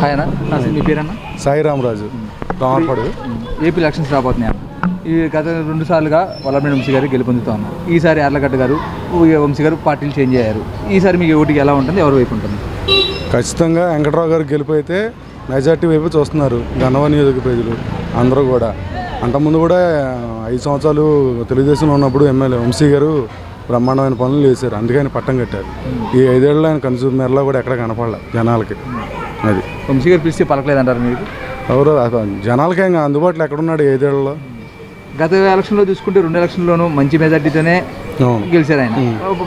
Hi అన్న. నా మీ పేరన్న? సాయి రామరాజు రామపడు ఏపీ ఎలక్షన్స్ రాబోతున్నాయి ఈ గత రెండు సార్లుగా వల్లభనేని వంశీ గారు గెలుపొందుతూ ఉన్నారు ఈసారి యార్లగడ్డ గారు వంశీ గారు పార్టీలు చేంజ్ అయ్యారు. ఈసారి మీకు ఓటికి ఎలా ఉంటుంది ఎవరి వైపు ఉంటుంది? ఖచ్చితంగా వెంకట్రావు గారు గెలిపోయితే మెజార్టీ వైపు చూస్తున్నారు గన్నవ నియోజక ప్రజలు అందరూ కూడా. అంతకుముందు కూడా ఐదు సంవత్సరాలు తెలుగుదేశంలో ఉన్నప్పుడు ఎమ్మెల్యే వంశీ గారు బ్రహ్మాండమైన పనులు చేశారు. అందుకే ఆయన పట్టం కట్టారు. ఈ ఐదేళ్ళు ఆయన కన్సూమర్లో కూడా ఎక్కడ కనపడలే జనాలకి. అది. వంశీ గారు పిలిస్తే పలకలేదంటారు మీకు ఎవరు? జనాలకి ఇంకా అందుబాటులో ఎక్కడున్నాడు ఈ ఐదేళ్ళలో? గత ఎలక్షన్లో చూసుకుంటే రెండు ఎలక్షన్లోనూ మంచి మెజార్టీతోనే గెలిచారు ఆయన.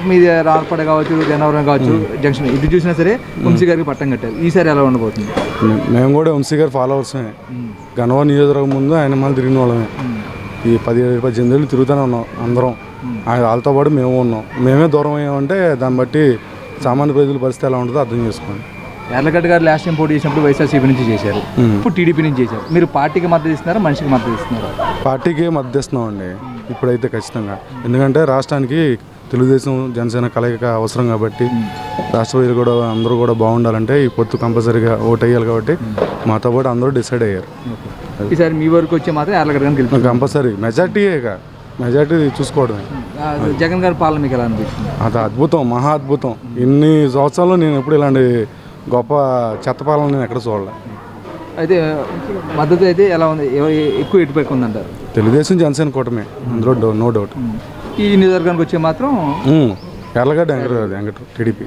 మీది రాల్పడ కావచ్చు గన్నవరం కావచ్చు జంక్షన్ ఇది చూసినా సరే వంశీ గారికి పట్టం కట్టారు. ఈసారి ఎలా ఉండబోతుంది? మేము కూడా వంశీ గారి ఫాలోవర్సమే. గన్నవ నియోజకవర్గం ముందు ఆయన మళ్ళీ తిరిగిన వాళ్ళమే. ఈ పది పద్దెనిమిది ఏళ్ళు తిరుగుతూనే ఉన్నాం అందరం. ఆయన వాళ్ళతో పాటు మేము ఉన్నాం. మేమే దూరం అయ్యామంటే దాన్ని బట్టి సామాన్య ప్రజల పరిస్థితి ఎలా ఉంటుందో అర్థం చేసుకోండి. యార్లగడ్డ గారు లాస్ట్ టైం పోటీ చేసినప్పుడు వైఎస్ఆర్సీపీ నుంచి చేశారు. ఇప్పుడు టీడీపీ నుంచి చేశారు. మీరు పార్టీకి మద్దతు ఇస్తున్నారా మనిషికి మద్దతు ఇస్తున్నారా? పార్టీకి మద్దతు ఇస్తున్నామండి ఇప్పుడైతే ఖచ్చితంగా. ఎందుకంటే రాష్ట్రానికి తెలుగుదేశం జనసేన కలయిక అవసరం కాబట్టి రాష్ట్ర ప్రజలు కూడా అందరూ కూడా బాగుండాలంటే ఈ పొత్తు కంపల్సరీగా ఓట్ వేయాలి కాబట్టి మాతో పాటు అందరూ డిసైడ్ అయ్యారు. ఈసారి మీ వరకు వచ్చే మాత్రం గెలుపు కంపల్సరీ. మెజార్టీయే మెజార్టీ చూసుకోవడమే. జగన్ గారి పాలన మీకు ఎలా అనిపిస్తుంది? అది అద్భుతం మహా అద్భుతం. ఇన్ని సంవత్సరాల్లో నేను ఎప్పుడు ఇలాంటి గొప్ప చెత్త పాలన నేను ఎక్కడ చూడలే. అయితే మద్దతు అయితే ఎలా ఉంది? ఎక్కువ ఎటుపైకి ఉందంటారు? తెలుగుదేశం జనసేన కూటమే. అందులో డౌ- నో డౌట్. ఈ నియోజకవర్గానికి వచ్చే మాత్రం. ఎర్లగడ్డ వెంకట వెంకట టీడీపీ.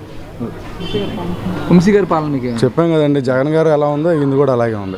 వంశీ గారి పాలన మీకు చెప్పాం కదండి జగన్ గారు ఎలా ఉందో ఇది కూడా అలాగే ఉంది.